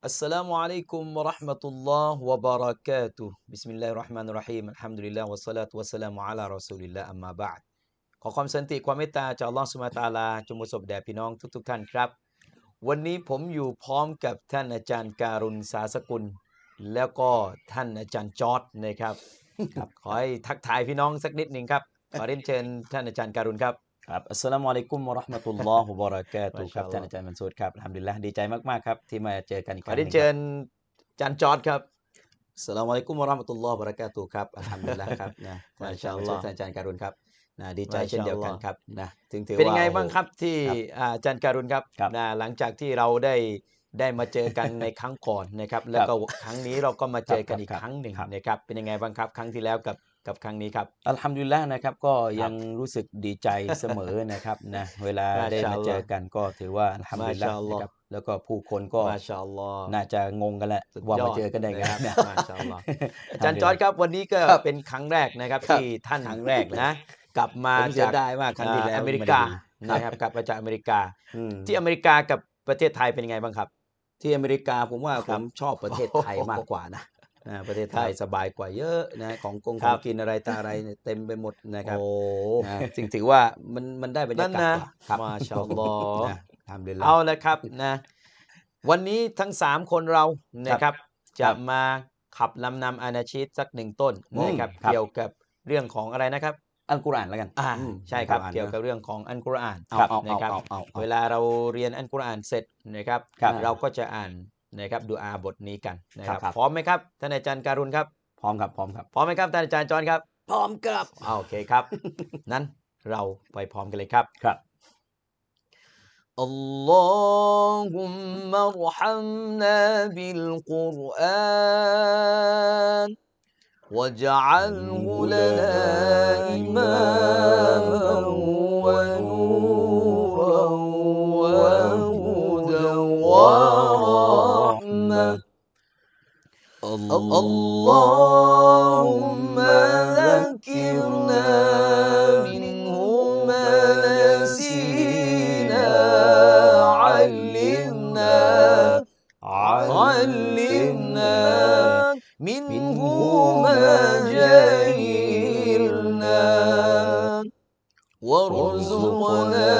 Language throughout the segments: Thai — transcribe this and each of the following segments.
السلام عليكم ورحمة الله وبركاته بسم الله الرحمن الرحيم الحمد لله والصلاة والسلام على رسول الله أما بعد ขอความสันติความเมตตาจากอัลลอฮฺสุมาตาลาจงประสบแด่พี่น้องทุก ๆ ท่านครับ วันนี้ผมอยู่พร้อมกับท่านอาจารย์การุณสาสกุล แล้วก็ท่านอาจารย์จอร์ดนะครับ ขอให้ทักทายพี่น้องสักนิดหนึ่งครับ ขอเรียนเชิญท่านอาจารย์การุณครับ ครับอัสสลามุอะลัยกุมวะเราะห์มะตุลลอฮ์วะบะเราะกาตุฮ์ครับมาชาอัลลอฮ์ท่านอาจารย์มันซูดครับอัลฮัมดุลิลละห์ดีใจมากๆครับที่มาเจอกันอีกขคอรั้งหเรียนึ่นงเชิครับญอาจารย์จอร์ดครับสลามอะลัยกุมวะเราะห์มะตุลลอฮ์วะบะเราะกาตุฮ์ครับอัลฮัมดุลิลละห์ครับนะมามาชาชาอัอัลลลลออฮ์ฮ์ ท่านอาจารย์การุณครับนะดีใจมาชาเช่นเดียวกันอัลลอฮ์ครับนะถึงถือเป็นยัว่างไงโอ้บ้างครับที่ครับอ่าอาจารย์การุณครับครับนะหลังจากที่เราได้ได้มาเจอกัน ในครั้งก่อนนะครับ แล้วก็ครั้งนี้เราก็มาเจอกันอีกครับครั้งหนึ่งครับ นะครับ เป็นยังไงบ้างครับ ครั้งที่แล้วกับ กับครั้งนี้ครับอัลฮัมดุลิลละห์นะครับก็ยังรู้สึกดีใจเสมอนะครับนะเวลามาได้ชามาอัลลอฮ์เจอกันก็ถือว่าอัลฮัมดุลิลละมาชาอัลห์ลอฮ์นะครับแล้วก็ผู้คนก็มาชาอัลลอฮ์น่าจะงงกันแหละสุดว่ายอมาดเจอกันได้ไงนะครับนะมาชาอัลลอฮ์อาจารย์จอร์ดครับวันนี้ก็ครับเป็นครั้งแรกนะครับครับที่ท่านครั้งแรกเลยนะ กลับมาผมเสียจากดายมากครั้งที่แล้วอ่าอเมริไได้กาดูนะครับกลับมาจากอเมริกาอืมที่อเมริกากับประเทศไทยเป็นยังไงบ้างครับ ที่อเมริกาผมว่าคผรับมชอบประเทศไทยมากกว่านะนะ ประเทศไทยครับสบายกว่าเยอะนะของกงคขรัอบงกินอะไรตาอะไรเนี่ยเต็มไปหมดนะครับโอ้นะจึงถือว่ามันมันได้บรรนั่ยานกาศนะกว่าครับมาชาอัลลอฮ์นะทำเลยละเอาละครับนะวันนี้ทั้งสามคนเรานะครับ จะมาขับลำนำอานาชีตสักหนึ่งต้นอืมนะครับครับเกี่ยวกับเรื่องของอะไรนะครับอัลกุรอานแล้วกันอ่าอืมใช่ครับอัลกุรอานเกี่ยวกับเรื่องของอันกุรอานเอาเอานะเอาครับเอาเอาเอาเวลาเราเรียนอันกุรอานเสร็จนะครับครับเราก็จะอ่าน นะครับดูอาบทนี้กันนะครับ ครับ พร้อมไหมครับท่านอาจารย์การุณครับ พร้อมครับพร้อมครับ พร้อมไหมครับท่านอาจารย์จอห์นครับ พร้อมครับ อ่าโอเคครับ นั้นเราไปพร้อมกันเลยครับ ครับ اللهم ارحمنا بالقرآن واجعله لنا إماما ونورا اللهم ذكرنا منه ما نسينا علمنا علمنا منه ما جهلنا. وارزقنا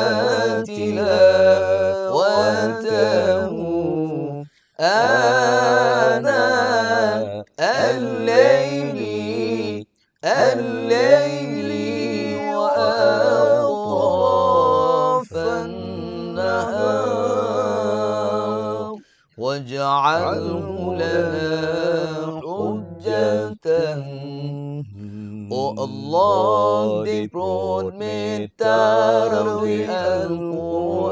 تلاوته. واجعله لنا حجة O Allah, they brought me Tarawi Al-Quran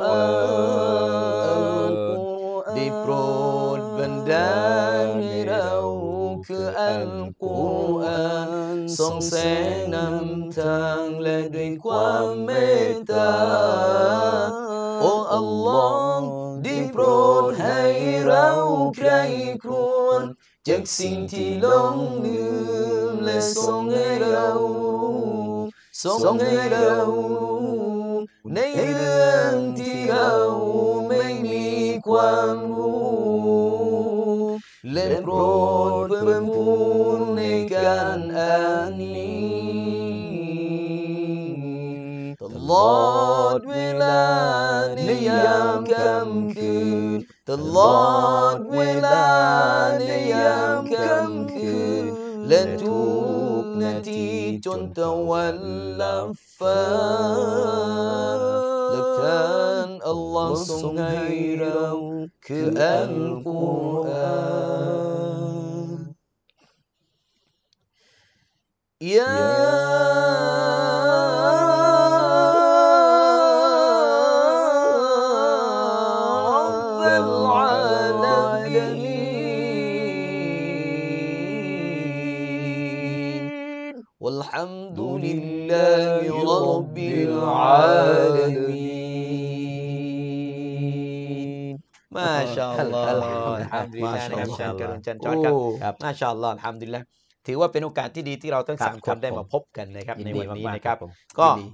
They brought Banda Mirau ke Al-Quran Song sẽ nằm thang lại đuôi qua mê ta O Allah านได้โปรดให้เราใครครวญจากสิ่งที่ลงลืมและทรงให้เรารู้ทรงให้เรารู้ในเรื่องที่เราไม่มีความรู้และโปรดเพิ่มพูนในการอ่านนี้ตลอดเวลาในยามค่ำคืน The Lord will add a yam لتوب. تولى لكان الله صغيرا كالقران يا والحمد لله رب العالمين ما شاء الله الحمد لله นะครับอาจารย์กรุณจันทร์จอร์ดครับ ครับ มาชาอัลลอฮ์อัลฮัมดุลิลละห์ถือว่าเป็นโอกาสที่ดีที่เราทั้ง ครับ สามค ครั น บ ได้ ผม มาพบกันนะครับ ยิน ใน ดี วันนี้ มากๆ นะครับ ผม ก็ ยินดี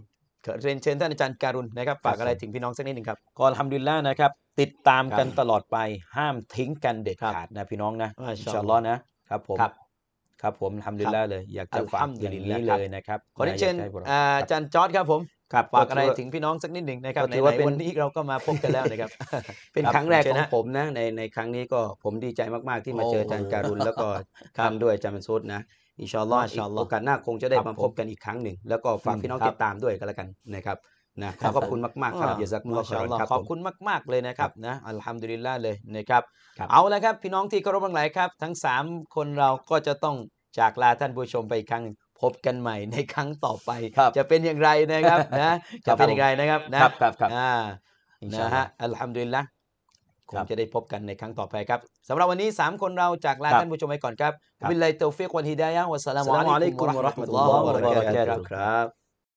ขอเรียนเชิญท่านอาจารย์การุณนะครับฝาก ครับ อะไรถึงพี่น้องสักนิดหนึ่งครับ ก็อัลฮัมดุลิลละนะครับ ติดตามกัน ครับ ตลอดไปห้ามทิ้งกันเด็ด ครับ ขาดนะพี่น้องนะ มา อิน ชา ชา อั อั ล ล ล ล อ อ ฮ์ ฮ์นะครับผม ครับครับผมอัลฮัมดุลิลละเลย อยากจะฝากอัลฮัมดุอย่างลิลลานี้ห์เลยนะครับขอเรียนเชิญะากจะให้พวกเราอ่าอาจารย์จอร์ดครับผมครับฝากอะไรก็ถือว่าถึงพี่น้องสักนิดหนึ่งนะครับก็ในถือว่าเป็นวันนี้เราก็มาพบกันแล้วนะครับ เป็นครับครั้งแรกเชิขญองฮะผมนะในในครั้งนี้ก็ผมดีใจมาก ๆ ที่มาโอ้เจออาจารย์การุณแล้วก็ครับทำด้วยอาจารย์มันซุดนะอินชาอัลลอฮ์มาชาอัลลอฮ์โอกาสหน้าคงจะได้ครับมาผมพบกันอีกครั้งหนึ่ง แล้วก็ฝากอืมพี่น้องครับติดตามด้วยกันแล้วกันนะครับนะขครัอบขอบคุณมาก ๆ ครับอ่าเยซักมุลลอฮ์มาชาอัลลอฮ์ครับขอบผมคุณมาก ๆ เลยนะครับนะอัลฮัมดุลิลละเลยนะครับครับ เอาละครับ พี่น้องที่เคารพทั้งหลายครับ ทั้ง 3 คนเราก็จะต้อง จากลาท่านผู้ชมไปอีกครั้งหนึ่งพบกันใหม่ในครั้งต่อไป ครับจะเป็นอย่างไรนะครับนะจะเป็นอย่างไรนะครับนะครับครับครับอ่าอินชานะอัลลอฮะฮ์ อัลฮัมดุลิลละคครังบจะได้พบกันในครั้งต่อไปครับสำหรับวันนี้ 3 คนเราจากลาครับท่านผู้ชมไปก่อนครับครับบิลลาฮิตตอฟิกวันฮิดายะฮ์วัสสลามุอัสสลามุอะอะลัลัยยกุกุมมวะวะเราะเราะห์ห์มะมะตุตุลลลลออฮ์ฮ์วะวะบะบะเราะเราะกาตุฮ์กาตุฮ์ครับ